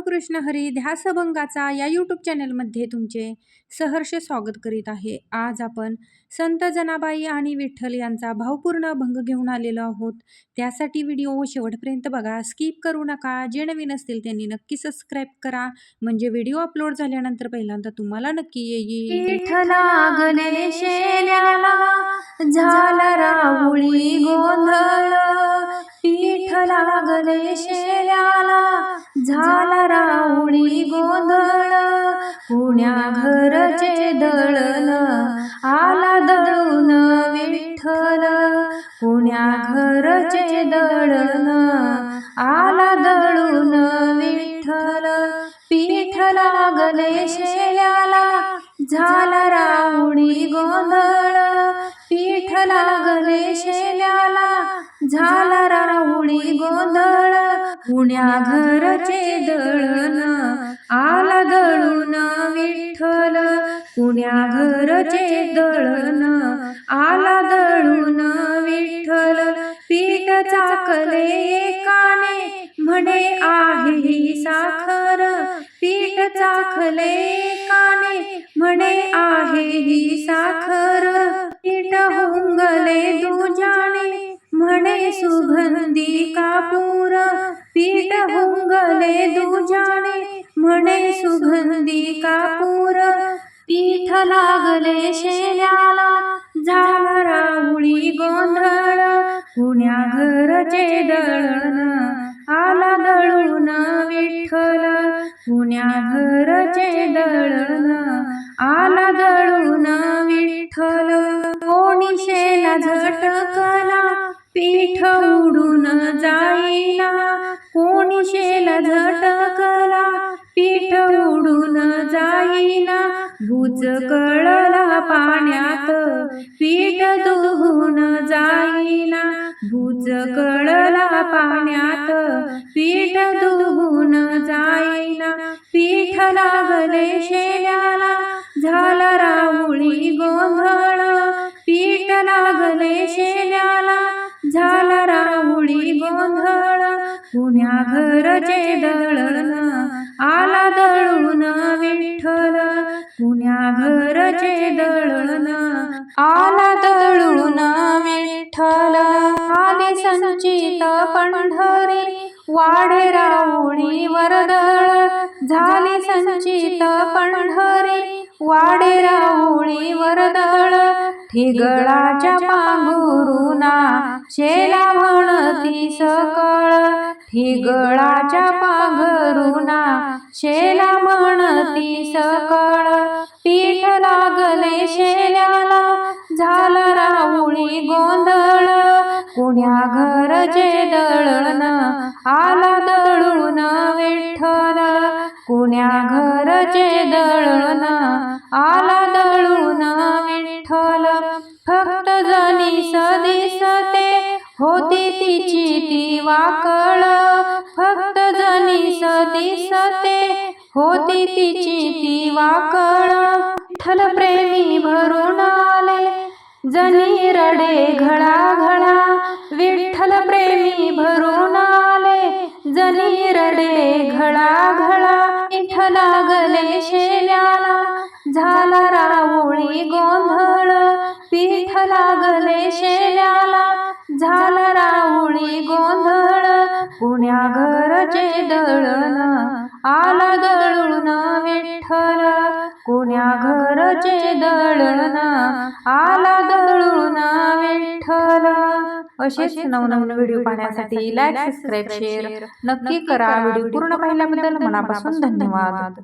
रामकृष्ण हरी ध्यासभंगाचा या यूट्यूब चॅनलमध्ये तुमचे सहर्ष स्वागत करीत आहे. आज आपण संत जनाबाई आणि विठ्ठल यांचा भावपूर्ण भंग घेऊन आलेलो आहोत. त्यासाठी व्हिडिओ शेवटपर्यंत बघा. स्किप करू नका. जे नवीन असतील त्यांनी नक्की सबस्क्राईब करा. म्हणजे व्हिडिओ अपलोड झाल्यानंतर पहिल्यांदा तुम्हाला नक्की येईल. झाला राहुळी गोंधळ. पीठ लागले गोंधळ पुण्या घरचे दळण आला दळून विठ्ठल. पुण्या घरचे दळण आला दळून विठ्ठल. पिठला गले झाला पुण्या घरचे दळण आला दळून विठ्ठल. पुण्या घरचे दळण आला दळून विठ्ठल. पीठ चाकले एकाने म्हणे आहे ही साखर. पीठ चाखले काने म्हणे आहे ही साखर. पीठ हुंगले दुजाने सुगंधी कापूर पीठ हुंगले दुजाणे. म्हणे सुगंधी कापूर पीठ लागले शेल्याला. झाला राहुळी गोंधळ पुण्या घरचे दळण. आला दळून विठ्ठल पुण्या घरचे दळण. आला दळून विठ्ठल कोणी शेला झटकला. पीठ उडून जाईना कोणी शेला झटकला पीठ उडून जाईना भूज कळला पाण्यात पीठ दुहून जाईना भूज कळला पाण्यात पीठ दुहून जाईना पीठ लागले शेल्याला राहुळी गोंधळ पुण्या घरचे दळण आला दळून विठ्ठल. पुण्या घरचे दळण आला दळून विठ्ठल. आले संचित पंढरे वाढे राहुळी वरदळ. झाले संचित पंढरे वाढे राहुळी वरदळ. ठिगळाच्या पांघुरुना शेला म्हणती सकळ. ठिगळाच्या पांघरुना शेला म्हणती सकळ. पीठ लागले शेल्याला झाला राहुळी गोंधळ. कुण्या घरचे दळण आला दळून विठ्ठल. कुण्या घरचे दळण आला दळून विठ्ठल. फक्त जणी सदिसते होती तिची ती वाकळ. फक्त जणी सदिसते होती तिची ती वाकळ. विठ्ठल प्रेमी भरून आले जनी रडे घळा घळा विठ्ठल प्रेमी भरून आले. जनी रडे घळा घळा विठ्ठला गले शेल्याला झाला रावळी गोंधळ पीठ लागले शेल्याला झाला रावळी गोंधळ पुण्या घरचे दळण आला दळून विठ्ठल कुण्या घरचे दळण आला दळून विठ्ठल. असेच नवनवीन व्हिडिओ पाहण्यासाठी लाईक सबस्क्राईब शेअर नक्की करा. व्हिडिओ पूर्ण पाहिल्याबद्दल मनापासून धन्यवाद.